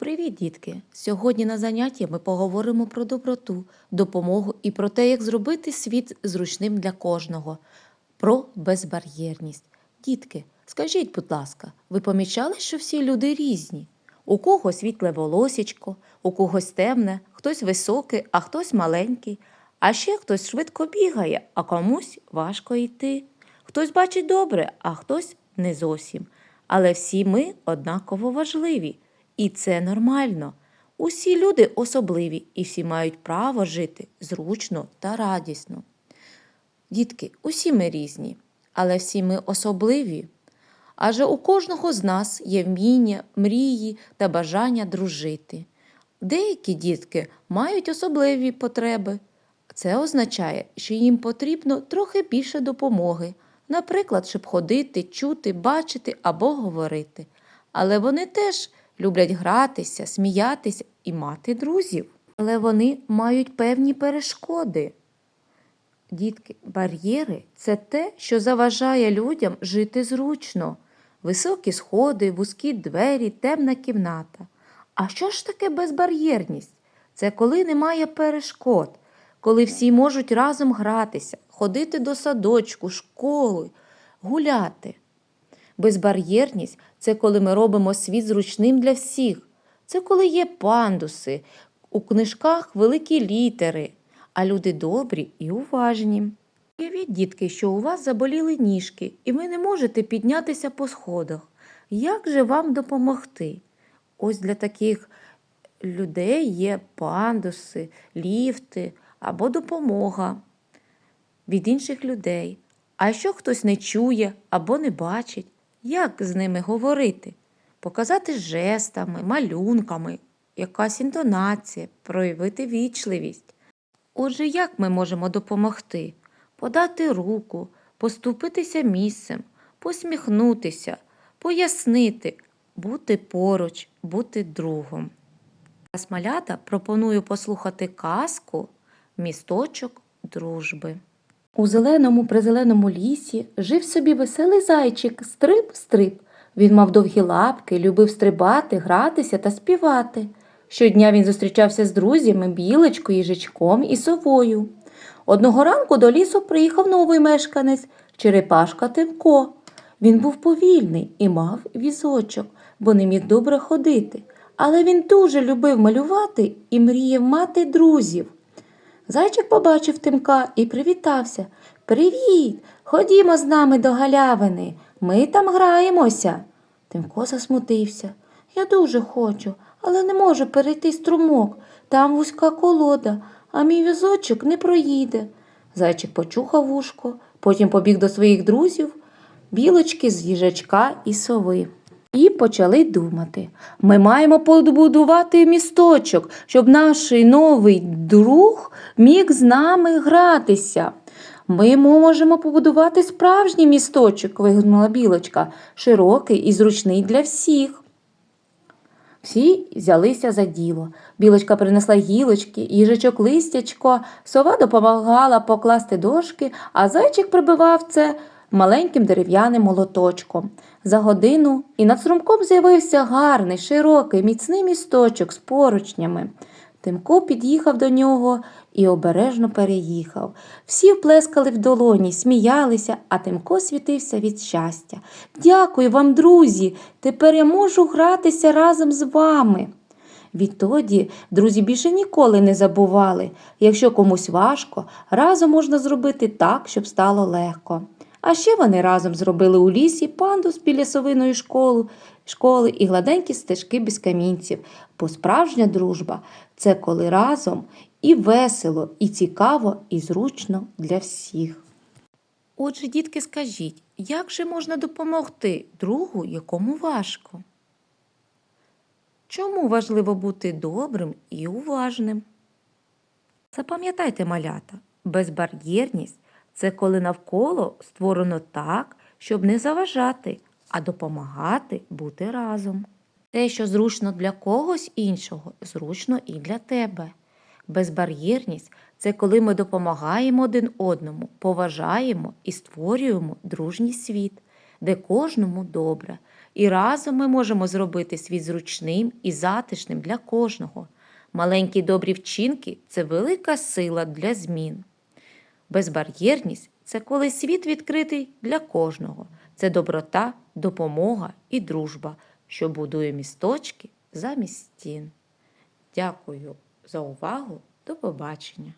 Привіт, дітки! Сьогодні на занятті ми поговоримо про доброту, допомогу і про те, як зробити світ зручним для кожного, про безбар'єрність. Дітки, скажіть, будь ласка, ви помічали, що всі люди різні? У когось світле волосічко, у когось темне, хтось високий, а хтось маленький, а ще хтось швидко бігає, а комусь важко йти. Хтось бачить добре, а хтось не зовсім. Але всі ми однаково важливі, і це нормально. Усі люди особливі і всі мають право жити зручно та радісно. Дітки, усі ми різні, але всі ми особливі. Адже у кожного з нас є вміння, мрії та бажання дружити. Деякі дітки мають особливі потреби. Це означає, що їм потрібно трохи більше допомоги, наприклад, щоб ходити, чути, бачити або говорити. Але вони теж люблять гратися, сміятися і мати друзів. Але вони мають певні перешкоди. Дітки, бар'єри це те, що заважає людям жити зручно. Високі сходи, вузькі двері, темна кімната. А що ж таке безбар'єрність? Це коли немає перешкод, коли всі можуть разом гратися, ходити до садочку, школи, гуляти. Безбар'єрність це коли ми робимо світ зручним для всіх. Це коли є пандуси, у книжках великі літери, а люди добрі і уважні. Уявіть, дітки, що у вас заболіли ніжки, і ви не можете піднятися по сходах. Як же вам допомогти? Ось для таких людей є пандуси, ліфти або допомога від інших людей. А якщо хтось не чує або не бачить, як з ними говорити? Показати жестами, малюнками, якась інтонація, проявити вічливість. Отже, як ми можемо допомогти? Подати руку, поступитися місцем, посміхнутися, пояснити, бути поруч, бути другом. Зараз малята пропоную послухати казку Місточок дружби. У зеленому призеленому лісі жив собі веселий зайчик стрип-стрип. Він мав довгі лапки, любив стрибати, гратися та співати. Щодня він зустрічався з друзями, білочкою, їжачком і совою. Одного ранку до лісу приїхав новий мешканець Черепашка Тимко. Він був повільний і мав візочок, бо не міг добре ходити. Але він дуже любив малювати і мріяв мати друзів. Зайчик побачив Тимка і привітався. Привіт! Ходімо з нами до галявини. Ми там граємося. Тимко засмутився. Я дуже хочу, але не можу перейти струмок. Там вузька колода, а мій візочок не проїде. Зайчик почухав вушко, потім побіг до своїх друзів, білочки з їжачка і сови. Почали думати. Ми маємо побудувати місточок, щоб наш новий друг міг з нами гратися. Ми можемо побудувати справжній місточок, вигукнула білочка, широкий і зручний для всіх. Всі взялися за діло. Білочка принесла гілочки, їжачок листячко, сова допомагала покласти дошки, а зайчик прибивав це маленьким дерев'яним молоточком. За годину і над струмком з'явився гарний, широкий, міцний місточок з поручнями. Тимко під'їхав до нього і обережно переїхав. Всі вплескали в долоні, сміялися, а Тимко світився від щастя. Дякую вам, друзі! Тепер я можу гратися разом з вами. Відтоді друзі більше ніколи не забували. Якщо комусь важко, разом можна зробити так, щоб стало легко. А ще вони разом зробили у лісі пандус біля совиної школи, школи і гладенькі стежки без камінців. Бо справжня дружба це коли разом і весело, і цікаво, і зручно для всіх. Отже, дітки, скажіть, як же можна допомогти другу, якому важко? Чому важливо бути добрим і уважним? Запам'ятайте, малята, безбар'єрність це коли навколо створено так, щоб не заважати, а допомагати бути разом. Те, що зручно для когось іншого, зручно і для тебе. Безбар'єрність це коли ми допомагаємо один одному, поважаємо і створюємо дружній світ, де кожному добре. І разом ми можемо зробити світ зручним і затишним для кожного. Маленькі добрі вчинки це велика сила для змін. Безбар'єрність це коли світ відкритий для кожного. Це доброта, допомога і дружба, що будує місточки замість стін. Дякую за увагу. До побачення!